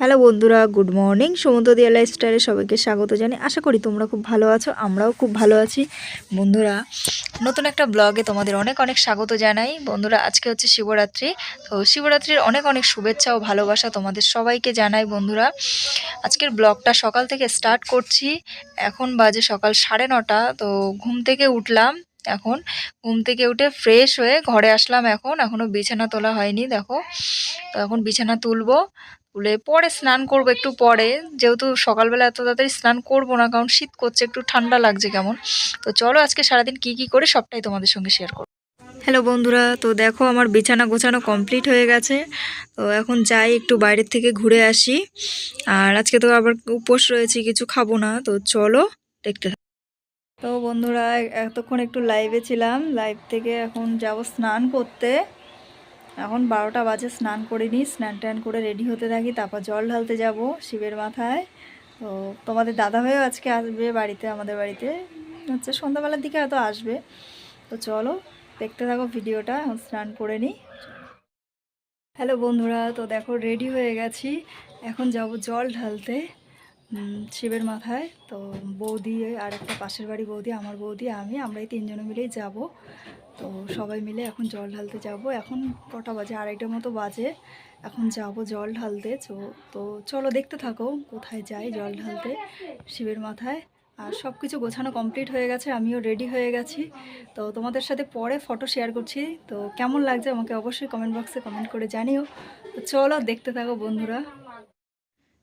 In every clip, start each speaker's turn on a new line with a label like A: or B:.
A: Hello বন্ধুরা, good morning. সমুদ্র দিয়া লাইফস্টাইলে সবাইকে স্বাগত জানি আশা করি তোমরা খুব ভালো আছো, আমরাও খুব ভালো আছি। বন্ধুরা, নতুন একটা ব্লগে তোমাদের অনেক অনেক স্বাগত জানাই। বন্ধুরা, আজকে হচ্ছে শিবরাত্রি। তো শিবরাত্রির অনেক অনেক শুভেচ্ছা ও ভালোবাসা তোমাদের সবাইকে জানাই বন্ধুরা। আজকের ব্লগটা সকাল থেকে স্টার্ট করছি। এখন বাজে সকাল সাড়ে নটা, তো ঘুম থেকে উঠলাম এখন। ঘুম থেকে উঠে ফ্রেশ হয়ে ঘরে আসলাম এখন। এখনও বিছানা তোলা হয়নি, দেখো। তো এখন বিছানা তুলবো। তুলে পরে স্নান করব একটু পরে। যেহেতু সকালবেলা এত তাড়াতাড়ি স্নান করব না, কারণ শীত করছে, একটু ঠান্ডা লাগছে কেমন। তো চলো আজকে সারাদিন কি কি করে, সবটাই তোমাদের সঙ্গে শেয়ার করব। হ্যালো বন্ধুরা, তো দেখো আমার বিছানা গোছানো কমপ্লিট হয়ে গেছে। তো এখন যাই একটু বাইরের থেকে ঘুরে আসি। আর আজকে তো আবার উপোস রয়েছে, কিছু খাব না। তো চলো, দেখতে তো বন্ধুরা, এতক্ষণ একটু লাইভে ছিলাম। লাইভ থেকে এখন যাব স্নান করতে। এখন বারোটা বাজে, স্নান করে নিই, স্নান ট্যান করে রেডি হতে থাকি, তারপর জল ঢালতে যাব শিবের মাথায়। তো তোমাদের দাদা ভাইও আজকে আসবে বাড়িতে, আমাদের বাড়িতে। হচ্ছে সন্ধ্যাবেলার দিকে হয়তো আসবে। তো চলো, দেখতে থাকো ভিডিওটা, এখন স্নান করে নিই। হ্যালো বন্ধুরা, তো দেখো রেডি হয়ে গেছি। এখন যাব জল ঢালতে শিবের মাথায়। তো বৌদি, আর একটা পাশের বাড়ি বৌদি, আমার বৌদি, আমি আমরা এই তিনজনে মিলেই যাব। তো সবাই মিলে এখন জল ঢালতে যাব। এখন কটা বাজে? আড়াইটার মতো বাজে। এখন যাব জল ঢালতে। তো তো চলো দেখতে থাকো কোথায় যাই জল ঢালতে শিবের মাথায়। আর সব কিছু গোছানো কমপ্লিট হয়ে গেছে, আমিও রেডি হয়ে গেছি। তো তোমাদের সাথে পরে ফটো শেয়ার করছি। তো কেমন লাগছে আমাকে অবশ্যই কমেন্ট বক্সে কমেন্ট করে জানিও। তো চলো দেখতে থাকো বন্ধুরা।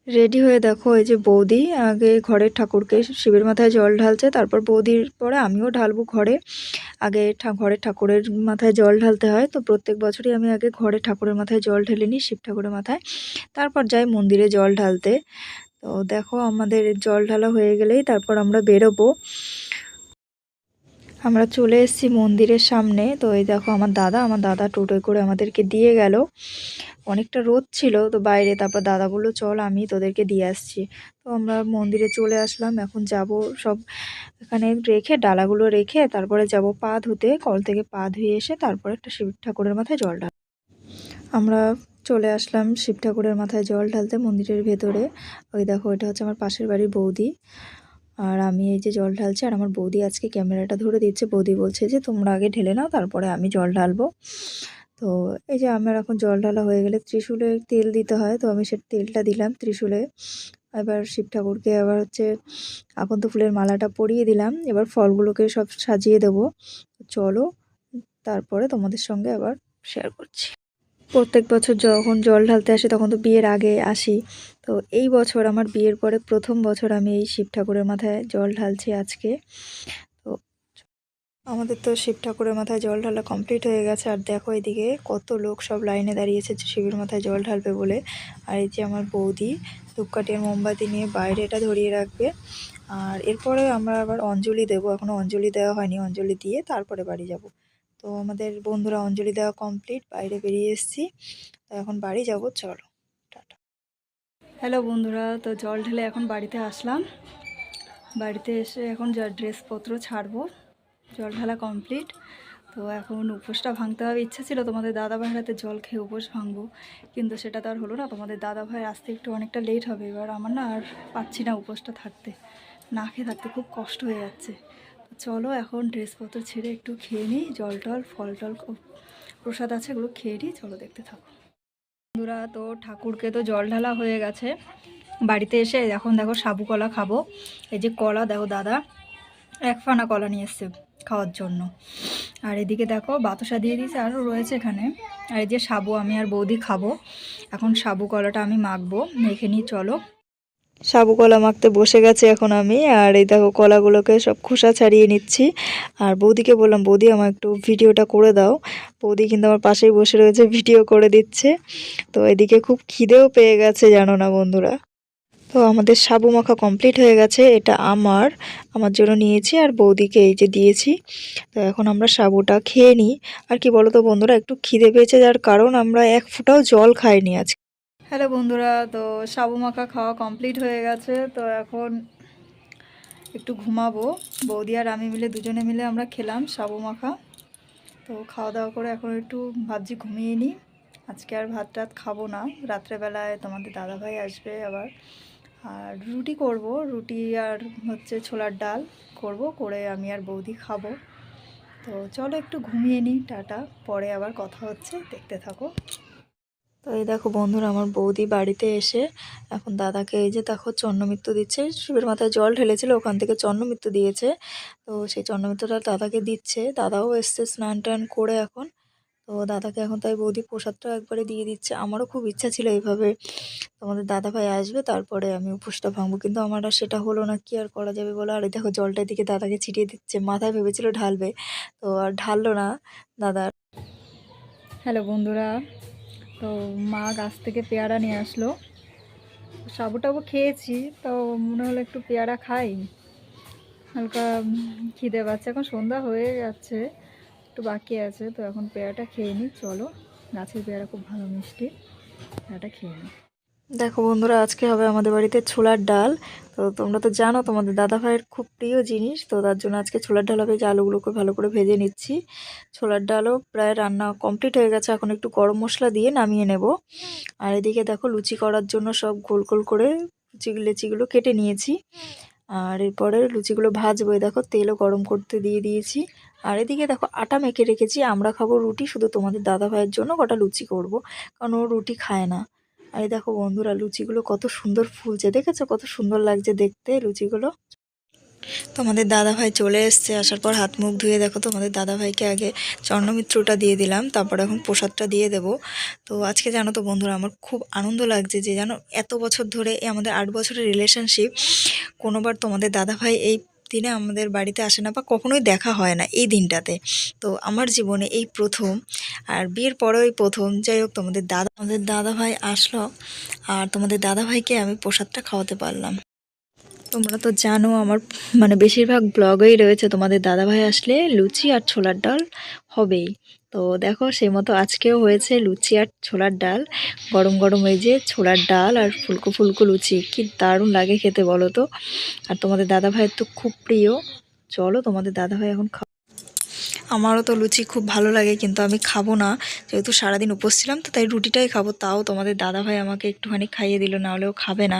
A: রেডি হয়ে দেখো, এই যে বৌদি, আগে ঘরের ঠাকুরকে শিবের মাথায় জল ঢালছে, তারপর বৌদির পরে আমিও ঢালবো ঘরে। আগে ঘরের ঠাকুরের মাথায় জল ঢালতে হয়, তো প্রত্যেক বছরই আমি আগে ঘরে ঠাকুরের মাথায় জল ঢেলে নিই, শিব ঠাকুরের মাথায়। তারপর যাই মন্দিরে জল ঢালতে। তো দেখো, আমাদের জল ঢালা হয়ে গেলেই তারপর আমরা বেরোবো। আমরা চলে এসেছি মন্দিরের সামনে। তো এই দেখো আমার দাদা আমার দাদা টোটোয় করে আমাদেরকে দিয়ে গেল। অনেকটা রোদ ছিল তো বাইরে, তারপর দাদা বলল, চল আমি তোদেরকে দিয়ে আসছি। তো আমরা মন্দিরে চলে আসলাম, এখন যাব সব এখানে রেখে, ডালাগুলো রেখে, তারপরে যাব পা ধুতে। কল থেকে পা ধুয়ে এসে তারপরে একটা শিব ঠাকুরের মাথায় জল ঢাল, আমরা চলে আসলাম শিব ঠাকুরের মাথায় জল ঢালতে মন্দিরের ভেতরে। ওই দেখো, এটা হচ্ছে আমার পাশের বাড়ির বৌদি। আর আমি এই যে জল ঢালছি আর আমার বৌদি আজকে ক্যামেরাটা ধরে দিচ্ছে। বৌদি বলছে যে, তোমরা আগে ঢেলে নাও, তারপরে আমি জল ঢালবো। তো এই যে আমার এখন জল ঢালা হয়ে গেলে ত্রিশুলে তেল দিতে হয়। তো আমি সে তেলটা দিলাম ত্রিশুলে। এবার শিব ঠাকুরকে আবার হচ্ছে আকন্ত ফুলের মালাটা পরিয়ে দিলাম। এবার ফলগুলোকে সব সাজিয়ে দেবো। চলো, তারপরে তোমাদের সঙ্গে আবার শেয়ার করছি। প্রত্যেক বছর যখন জল ঢালতে আসি তখন তো বিয়ের আগে আসি। তো এই বছর আমার বিয়ের পরে প্রথম বছর আমি এই শিব ঠাকুরের মাথায় জল ঢালছি আজকে। তো আমাদের তো শিব ঠাকুরের মাথায় জল ঢালা কমপ্লিট হয়ে গেছে। আর দেখো এদিকে কত লোক সব লাইনে দাঁড়িয়েছে শিবের মাথায় জল ঢালবে বলে। আর এই যে আমার বৌদি ধূপকাঠি আর মোমবাতি নিয়ে বাইরে এটা ধরিয়ে রাখবে। আর এরপরে আমরা আবার অঞ্জলি দেবো। এখনও অঞ্জলি দেওয়া হয়নি। অঞ্জলি দিয়ে তারপরে বাড়ি যাব। তো আমাদের বন্ধুরা অঞ্জলি দেওয়া কমপ্লিট বাইরে বেরিয়ে এসেছি। তো এখন বাড়ি যাব, চলো, টাটা। হ্যালো বন্ধুরা, তো জল ঢেলে এখন বাড়িতে আসলাম। বাড়িতে এসে এখন যা ড্রেসপত্র ছাড়বো, জল ঢালা কমপ্লিট তো এখন উপোসটা ভাঙতে হবে। ইচ্ছা ছিল তোমাদের দাদা ভাইয়ের হাতে জল খেয়ে উপোস ভাঙবো, কিন্তু সেটা তো আর হলো না। তোমাদের দাদা ভাই আসতে একটু অনেকটা লেট হবে। এবার আমার না আর পাচ্ছি না উপোসটা থাকতে। না খেয়ে থাকতে খুব কষ্ট হয়ে যাচ্ছে। চলো এখন ড্রেসপত্র ছেড়ে একটু খেয়ে নিই, জল টল, ফল টল প্রসাদ আছে এগুলো খেয়ে নিই, চলো দেখতে থাকো। বন্ধুরা, তো ঠাকুরকে তো জল ঢালা হয়ে গেছে। বাড়িতে এসে এখন দেখো সাবু কলা খাব। এই যে কলা, দেখো দাদা, এক ফানা কলা নিয়ে এসছে খাওয়ার জন্য। আর এদিকে দেখো বাতাসা দিয়ে দিয়েছে আরও রয়েছে এখানে। আর এই যে সাবু আমি আর বৌদি খাব। এখন সাবু কলাটা আমি মাখবো, মেখে নিই, চলো। সাবু কলা মাখতে বসে গেছে এখন আমি, আর এই দেখো কলাগুলোকে সব খোসা ছাড়িয়ে নিচ্ছি। আর বৌদিকে বললাম, বৌদি আমার একটু ভিডিওটা করে দাও। বৌদি কিন্তু আমার পাশেই বসে রয়েছে, ভিডিও করে দিচ্ছে। তো এদিকে খুব খিদেও পেয়ে গেছে, জানো না বন্ধুরা। তো আমাদের সাবু মাখা কমপ্লিট হয়ে গেছে, এটা আমার। আমার জন্য নিয়েছি, আর বৌদিকে এই যে দিয়েছি। তো এখন আমরা সাবুটা খেয়ে নিই। আর কি বলো তো বন্ধুরা, একটু খিদে পেয়েছে, যার কারণ আমরা এক ফোঁটাও জল খাইনি আজকে। হ্যালো বন্ধুরা, তো সাবু মাখা খাওয়া কমপ্লিট হয়ে গেছে, তো এখন একটু ঘুমাবো। বৌদি আর আমি মিলে দুজনে মিলে আমরা খেলাম সাবু মাখা। তো খাওয়া দাওয়া করে এখন একটু ভাবছি ঘুমিয়ে নিই। আজকে আর ভাত টাত খাব না, রাত্রেবেলায় তোমাদের দাদাভাই আসবে আবার। আর রুটি করব, রুটি আর হচ্ছে ছোলার ডাল করব, করে আমি আর বৌদি খাব। তো চলো একটু ঘুমিয়ে নিই, টাটা, পরে আবার কথা হচ্ছে, দেখতে থাকো। তো এই দেখো বন্ধুরা, আমার বৌদি বাড়িতে এসে এখন দাদাকে এই যে দেখো চন্নমিত্র দিচ্ছে। শিবের মাথায় জল ঢেলেছিল, ওখান থেকে চন্নমিত্র দিয়েছে। তো সেই চন্নমিত্রটা দাদাকে দিচ্ছে। দাদাও এসছে স্নান টান করে এখন। তো দাদাকে এখন তাই বৌদি প্রসাদটা একবারে দিয়ে দিচ্ছে। আমারও খুব ইচ্ছা ছিল এইভাবে। তোমাদের দাদা ভাই আসবে, তারপরে আমি উপোসটা ভাঙবো। কিন্তু আমার আর সেটা হলো না, কি আর করা যাবে বলো? আর এই দেখো জলটা দিকে দাদাকে ছিটিয়ে দিচ্ছে, মাথায় ভেবেছিল ঢালবে। তো আর ঢাললো না দাদার। হ্যালো বন্ধুরা তো মা গাছ থেকে পেয়ারা নিয়ে আসলো। সাবু টাবু খেয়েছি, তো মনে হলো একটু পেয়ারা খাই। হালকা খিদে পাচ্ছে, এখন সন্ধ্যা হয়ে যাচ্ছে, একটু বাকি আছে, তো এখন পেয়ারাটা খেয়ে নিই, চলো। গাছের পেয়ারা খুব ভালো মিষ্টি, পেয়ারাটা খেয়ে নিই। দেখো বন্ধুরা, আজকে হবে আমাদের বাড়িতে ছোলার ডাল। তো তোমরা তো জানো, তোমাদের দাদা ভাইয়ের খুব প্রিয় জিনিস। তো তার জন্য আজকে ছোলার ডাল হবে যে আলুগুলোকে ভালো করে ভেজে নিচ্ছি। ছোলার ডালও প্রায় রান্না কমপ্লিট হয়ে গেছে। এখন একটু গরম মশলা দিয়ে নামিয়ে নেব। আর এদিকে দেখো, লুচি করার জন্য সব গোল গোল করে লুচি, লেচিগুলো কেটে নিয়েছি। আর এরপরে লুচিগুলো ভাজবো। দেখো, তেলও গরম করতে দিয়ে দিয়েছি। আর এদিকে দেখো, আটা মেখে রেখেছি। আমরা খাব রুটি, শুধু তোমাদের দাদা ভাইয়ের জন্য কটা লুচি করব। কারণ ও রুটি খায় না। আর দেখো বন্ধুরা, লুচিগুলো কত সুন্দর ফুলছে। দেখেছ? কত সুন্দর লাগছে দেখতে লুচিগুলো। তোমাদের দাদা ভাই চলে এসছে, আসার পর হাত মুখ ধুয়ে দেখো তোমাদের দাদা ভাইকে আগে চন্নমিত্রটা দিয়ে দিলাম, তারপর এখন প্রসাদটা দিয়ে দেব। তো আজকে জানো তো বন্ধুরা, আমার খুব আনন্দ লাগছে যে জানো, এত বছর ধরে আমাদের আট বছরের রিলেশনশিপ কোনোবার তোমাদের দাদা ভাই এই দিনে আমাদের বাড়িতে আসে না বা কখনোই দেখা হয় না এই দিনটাতে। তো আমার জীবনে এই প্রথম আর বিয়ের পরেও এই প্রথম। যাই হোক, তোমাদের দাদা, আমাদের দাদা ভাই আসলো আর তোমাদের দাদা ভাইকে আমি প্রসাদটা খাওয়াতে পারলাম। তোমরা তো জানো আমার মানে বেশিরভাগ ব্লগেই রয়েছে। তোমাদের দাদাভাই আসলে লুচি আর ছোলার ডাল হবেই। তো দেখো, সেই মতো আজকেও হয়েছে লুচি আর ছোলার ডাল। গরম গরম এই যে ছোলার ডাল আর ফুলকো ফুলকো লুচি। কি দারুণ লাগে খেতে, বলো তো? আর তোমাদের দাদাভাইয়ের তো খুব প্রিয়। চলো, তোমাদের দাদাভাই এখন খাও। আমারও তো লুচি খুব ভালো লাগে, কিন্তু আমি খাব না। যেহেতু সারাদিন উপোস ছিলাম, তো তাই রুটিটাই খাব। তাও তোমাদের দাদাভাই আমাকে একটুখানি খাইয়ে দিল না হলেও খাবে না।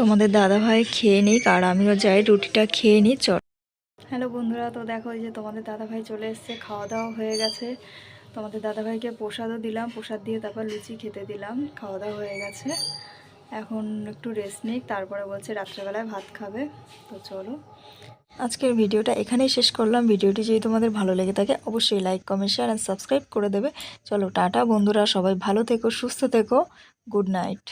A: তোমাদের দাদাভাই খেয়ে নিক আর আমিও যাই রুটিটা খেয়ে নিই চল। হ্যালো বন্ধুরা তো দেখো এই যে তোমাদের দাদাভাই চলে এসছে খাওয়া দাওয়া হয়ে গেছে। তোমাদের দাদাভাইকে প্রসাদও দিলাম প্রসাদ দিয়ে তারপর লুচি খেতে দিলাম খাওয়া দাওয়া হয়ে গেছে। এখন একটু রেস্ট নিক তারপরে বলছে রাত্রেবেলায় ভাত খাবে তো চলো। আজকের ভিডিওটা এখানেই শেষ করলাম। ভিডিওটি যদি তোমাদের ভালো লেগে থাকে অবশ্যই like comment share and subscribe করে দেবে। চলো টাটা বন্ধুরা সবাই ভালো থেকো সুস্থ থেকো গুড নাইট